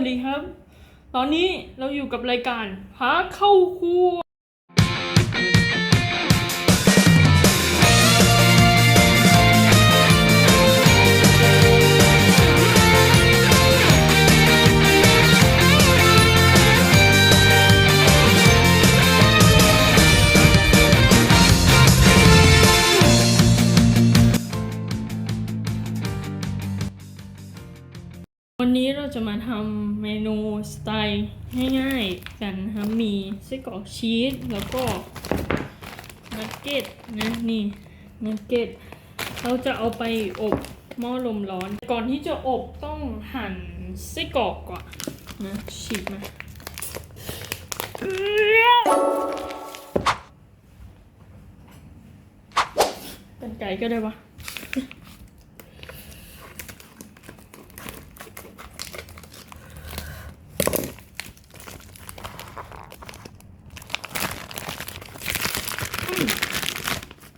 วัสดีครับ ตอนนี้เราอยู่กับรายการหาเข้าครัว นนี้เราจะมาทำเมนูสไตล์ง่ายๆกันนะคะมีไส้กรอกชีสแล้วก็นักเก็ตนะนี่นักเก็ตเราจะเอาไปอบหม้อลมร้อน ก่อนที่จะอบต้องหั่นไส้กรอกก่อนนะฉีกมาเป็นไก่ก็ได้ปะ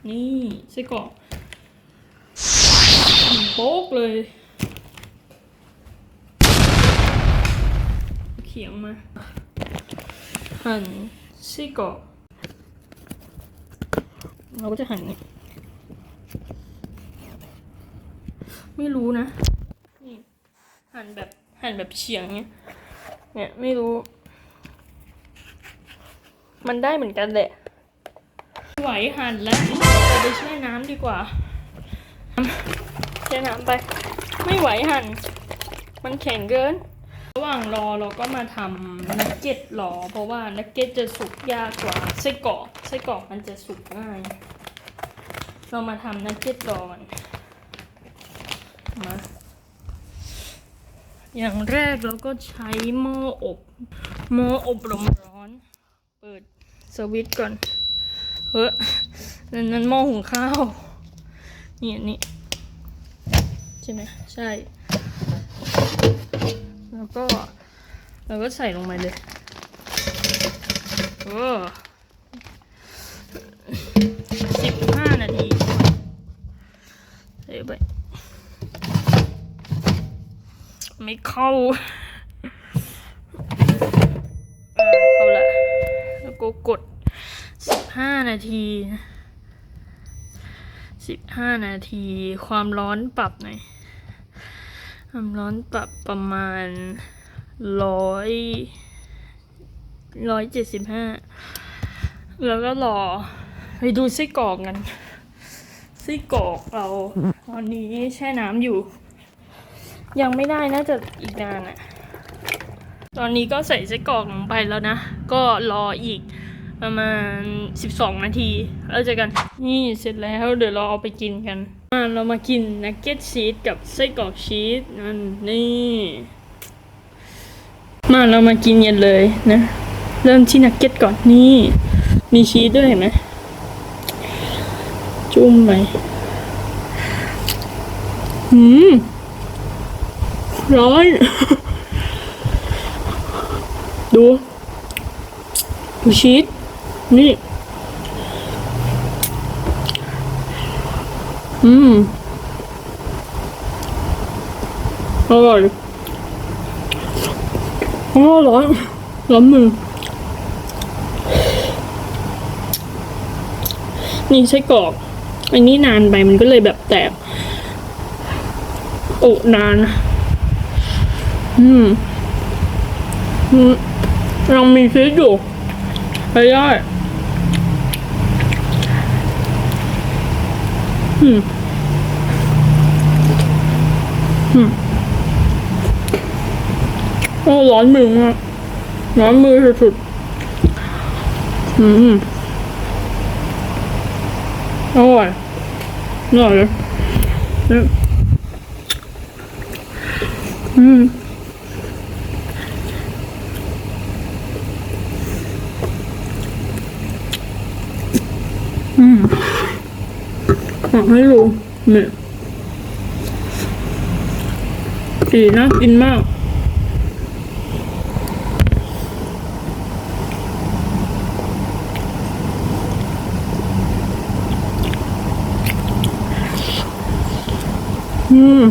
นี่ไส้กรอกโป๊กเลย เขียงมา หั่นไส้กรอกเราก็จะหั่นนี่ไม่รู้นะนี่หั่นแบบหั่นแบบเฉียงเนี่ยเนี่ย ไม่รู้ มันได้เหมือนกันแหละ ไหวหั่นแล้วเราไปแช่น้ำดีกว่าแช่น้ำไป ไม่ไหวหั่นมันแข็งเกิน ระหว่างรอเราก็มาทำนักเก็ตรอ เพราะว่านักเก็ตจะสุกยากกว่าไส้กรอกไส้กรอกมันจะสุกง่าย เรามาทำนักเก็ตรอกันมาอย่างแรกเราก็ใช้หม้ออบหม้ออบลมร้อน เปิดสวิตช์ก่อน เฮ้ยนั่นนั่นหม้อหุงข้าว นี่อันนี่ใช่ไหมใช่ แล้วก็เราก็ใส่ลงไปเลยโอ้สิบห้านาทีใส่ไปไม่เข้าเข้าละแล้วก็กด ห้านาทีสิบห้านาที ความร้อนปรับหน่อย ความร้อนปรับประมาณร้อยร้อยเจ็ดสิบห้าแล้วก็รอไปดูไส้กรอกกันไส้กรอกเราตอนนี้แช่น้ำอยู่ ยังไม่ได้น่าจะอีกนานอะตอนนี้ก็ใส่ไส้กรอกลงไปแล้วนะ ก็รออีก ประมาณ 12 นาที แล้วเจอกัน นี่เสร็จแล้วเดี๋ยวเราเอาไปกินกันมาเรามากินนักเก็ตชีสกับไส้กรอกชีสนั่นนี่ มาเรามากินกันเลยนะ เริ่มที่นักเก็ตก่อนนี่ มีชีสด้วยเห็นไหมจุ่มไหมหืมร้อน ดูดูชีส นี่ อืม อร่อยอร้อนร้อนมือ นี่ไส้กรอกอันนี้นานไปมันก็เลยแบบแตกโอ้นาน อืมอืมยังมีชีสอยู่ไปได้ อืมอืมโอ้ร้อนมือมากร้อนมือสุดๆอืมอร่อยอร่อยเลยเนี่ยอืม อยากให้ดูเนี่ยสีน่ากินมาก อืม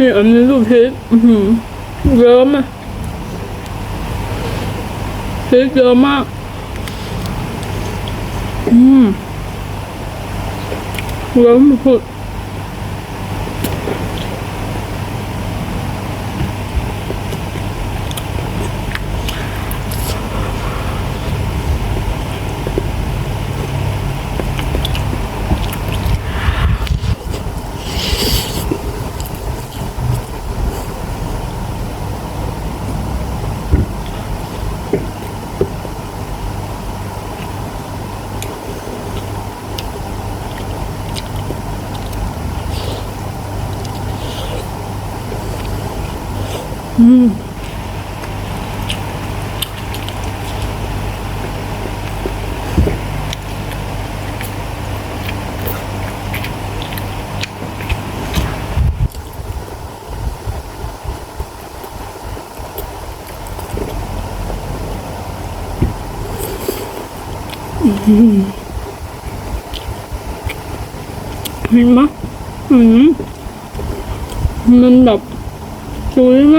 นี่อันนี้ดูพริกอือหือเยอะมากพริกเยอะมาก อืมเยอะสุด อืมเห็นไหมอืมมันแบบ จุยม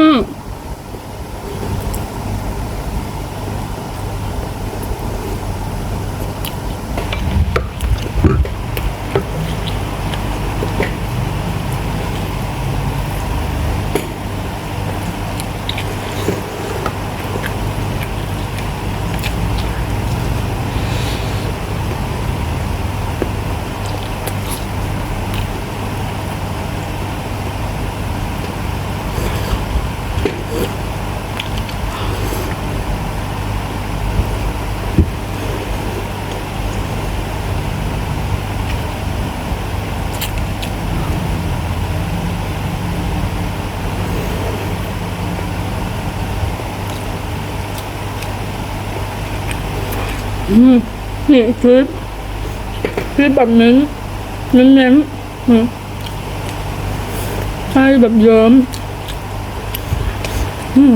อืมนี่คลิปคลิปแบบเน้นเน้นเน้นใช่แบบเยิ้มอืม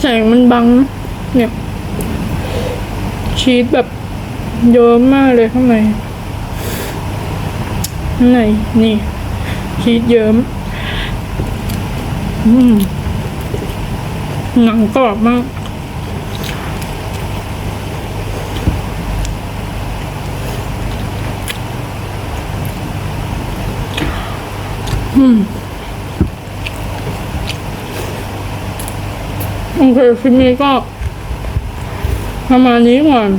แสงมันบัง เนี่ย ชีสแบบเยอะมากเลยข้างในข้างในนี่ ชีสเยิ้มอืมหนังกรอบมากอืม โอเคคลิปนี้ก็ประมาณนี้ก่อน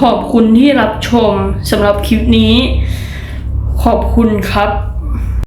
ขอบคุณที่รับชมสำหรับคลิปนี้ ขอบคุณครับ